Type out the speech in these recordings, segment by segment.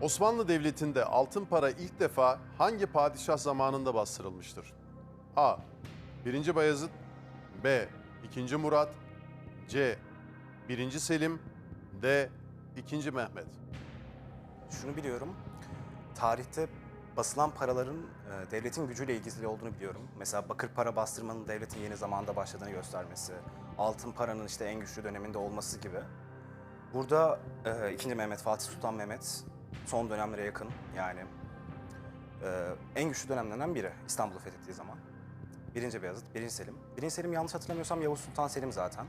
Osmanlı Devleti'nde altın para ilk defa hangi padişah zamanında bastırılmıştır? A. 1. Bayezid B. 2. Murat C. 1. Selim D. 2. Mehmet Şunu biliyorum. Tarihte basılan paraların e, devletin gücüyle ilgili olduğunu biliyorum. Mesela bakır para bastırmanın devletin yeni zamanda başladığını göstermesi, altın paranın işte en güçlü döneminde olması gibi. Burada e, 2. Mehmet, Fatih Sultan Mehmet son dönemlere yakın yani e, en güçlü dönemlerden biri İstanbul'u fethettiği zaman. Birinci Beyazıt, birinci Selim. Birinci Selim yanlış hatırlamıyorsam Yavuz Sultan Selim zaten. E,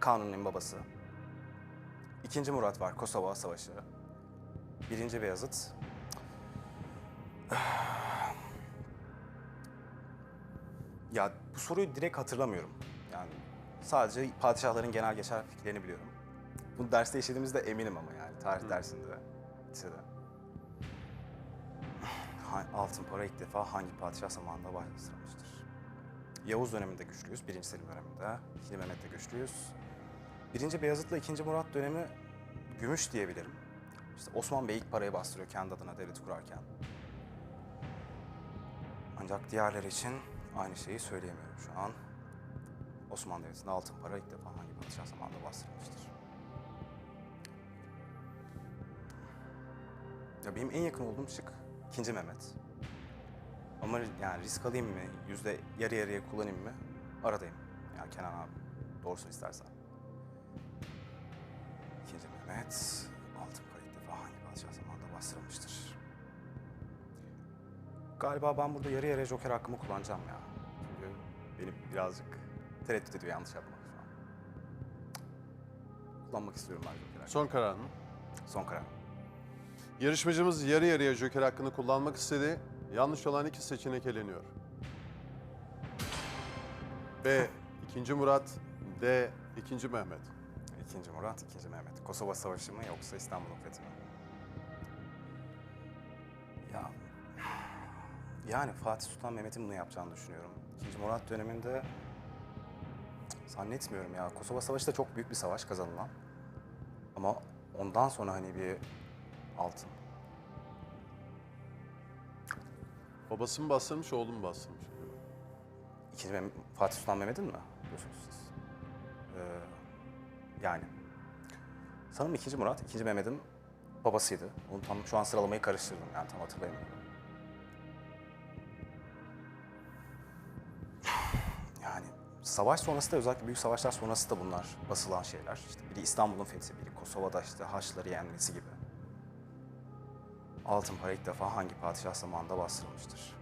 Kanuni'nin babası. İkinci Murat var, Kosova Savaşı. Birinci Beyazıt. Ya bu soruyu direkt hatırlamıyorum. Yani sadece padişahların genel geçer fikirlerini biliyorum. Bunu derste işlediğimizde eminim ama yani tarih dersinde, lisede. Altın para ilk defa hangi padişah zamanında bastırılmıştır? Yavuz döneminde güçlüyüz, birinci Selim döneminde. İkinci Mehmet'te güçlüyüz. Birinci Beyazıt'la ikinci Murat dönemi gümüş diyebilirim. İşte Osman Bey ilk parayı bastırıyor kendi adına devlet kurarken. Ancak diğerleri için aynı şeyi söyleyemiyorum şu an. Osmanlı Devleti'nde altın para ilk defa hangi padişah zamanında bastırılmıştır? Ya benim en yakın olduğum şık ikinci Mehmet. Ama yani risk alayım mı, yüzde yarı yarıya kullanayım mı? Aradayım. Ya Kenan abi, doğrusunu istersen. İkinci Mehmet, altın para defa hangi padişah zamanında bastırılmıştır? Galiba ben burada yarı yarıya joker hakkımı kullanacağım ya. Çünkü beni birazcık tereddüt ediyor yanlış yapmak şu an. Kullanmak istiyorum ben joker hakkımı. Son karar mı? Son karar. Yarışmacımız yarı yarıya joker hakkını kullanmak istedi. Yanlış olan iki seçenek eleniyor. B. 2. Murat D. 2. Mehmet İkinci Murat, ikinci Mehmet. Kosova Savaşı mı yoksa İstanbul'un fethi mi? Ya... Yani Fatih Sultan Mehmet'in bunu yapacağını düşünüyorum. İkinci Murat döneminde... Zannetmiyorum ya. Kosova Savaşı da çok büyük bir savaş kazanılan. Ama ondan sonra hani bir altın. Babası mı bastırmış, oğlu mu bastırmış? İkinci Mehmet, Fatih Sultan Mehmet'in mi diyorsunuz siz? Ee, yani. Sanırım ikinci Murat, ikinci Mehmet'in babasıydı. Onu tam şu an sıralamayı karıştırdım yani tam hatırlayamıyorum. Yani savaş sonrası da özellikle büyük savaşlar sonrası da bunlar basılan şeyler. İşte biri İstanbul'un fethi, biri Kosova'da işte Haçlıları yenmesi gibi. Altın para ilk defa hangi padişah zamanında bastırılmıştır?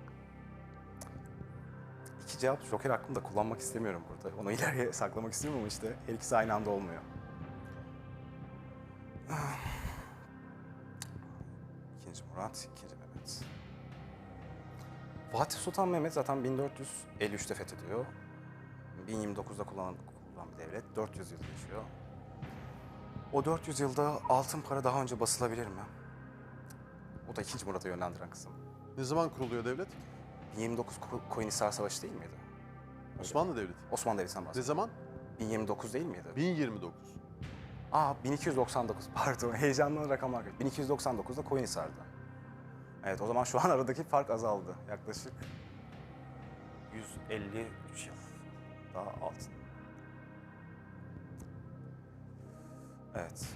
İki cevap Joker hakkımı da kullanmak istemiyorum burada. Onu ileriye saklamak istiyorum ama işte her ikisi aynı anda olmuyor. İkinci Murat, ikinci Mehmet. Fatih Sultan Mehmet zaten 1453'te fethediyor. 1029'da kullanan, kullanan bir devlet. 400 yıl yaşıyor. O 400 yılda altın para daha önce basılabilir mi? O da ikinci Murat'a yönlendiren kısım. Ne zaman kuruluyor devlet? 1029 Ko- Koyunhisar Savaşı değil miydi? Osmanlı Devleti. Osmanlı Devleti'nden Ne bahsediyorum. zaman? 1029 değil miydi? 1029. Aa 1299 pardon heyecanlı rakamlar. 1299'da Koyunhisar'da. Evet o zaman şu an aradaki fark azaldı. Yaklaşık 153 yıl daha altın. Evet.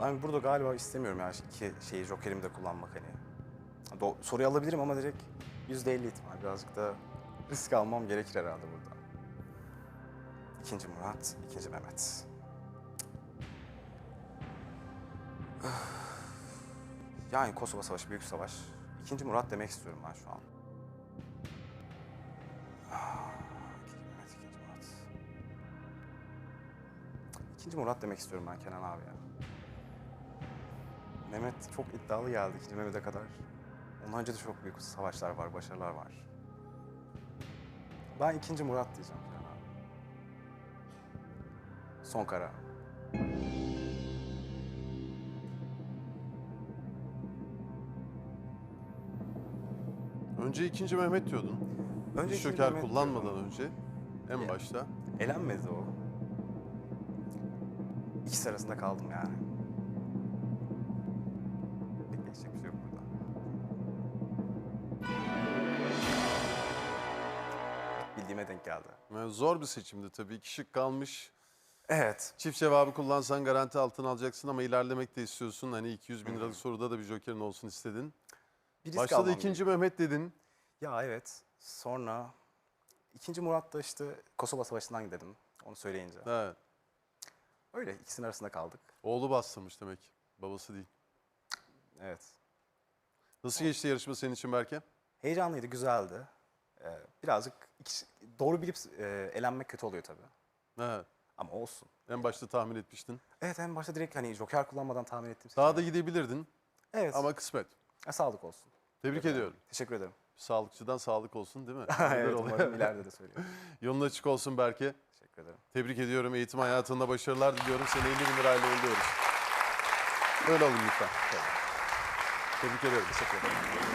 Ben burada galiba istemiyorum yani iki şeyi jokerimi de kullanmak hani. Do- soruyu alabilirim ama direkt %50 ihtimal. Birazcık da risk almam gerekir herhalde burada. İkinci Murat, ikinci Mehmet. Yani Kosova Savaşı, Büyük Savaş. İkinci Murat demek istiyorum ben şu an. İkinci Murat demek istiyorum ben Kenan abi ya. Mehmet çok iddialı geldi ikinci Mehmet'e kadar. Ondan önce de çok büyük savaşlar var, başarılar var. Ben ikinci Murat diyeceğim Kenan abi. Son karar. Önce 2. Mehmet diyordun. Önce Hiç ikinci Mehmet kullanmadan diyorum. önce en Ya. başta. Elenmedi o. İkisi arasında kaldım yani. Geldi. Yani zor bir seçimdi tabii. İki şık kalmış. Evet. Çift cevabı kullansan garanti altın alacaksın ama ilerlemek de istiyorsun. Hani 200 bin liralık soruda da bir jokerin olsun istedin. Bir risk Başta da almam ikinci gerekiyor. Mehmet dedin. Ya evet. Sonra ikinci Murat da işte Kosova Savaşı'ndan dedim. Onu söyleyince. Evet. Öyle ikisinin arasında kaldık. Oğlu bastırmış demek. Babası değil. Evet. Nasıl geçti yarışma senin için Berke? Heyecanlıydı, güzeldi. Ee, birazcık ikisi- doğru bilip e, elenmek kötü oluyor tabii. Evet. Ama olsun. En başta tahmin etmiştin. Evet en başta direkt hani joker kullanmadan tahmin ettim. Daha da gidebilirdin Evet. ama kısmet. E, sağlık olsun. Tebrik ediyorum. Teşekkür ederim. Sağlıkçıdan sağlık olsun değil mi? Neler evet oluyor? umarım ileride de söylüyorum. Yolun açık olsun Berke. Teşekkür ederim. Tebrik ediyorum. Eğitim hayatında başarılar diliyorum. Seni 50 bin lirayla uğurluyoruz. Böyle olun lütfen. Tebrik ediyorum. Teşekkür ederim.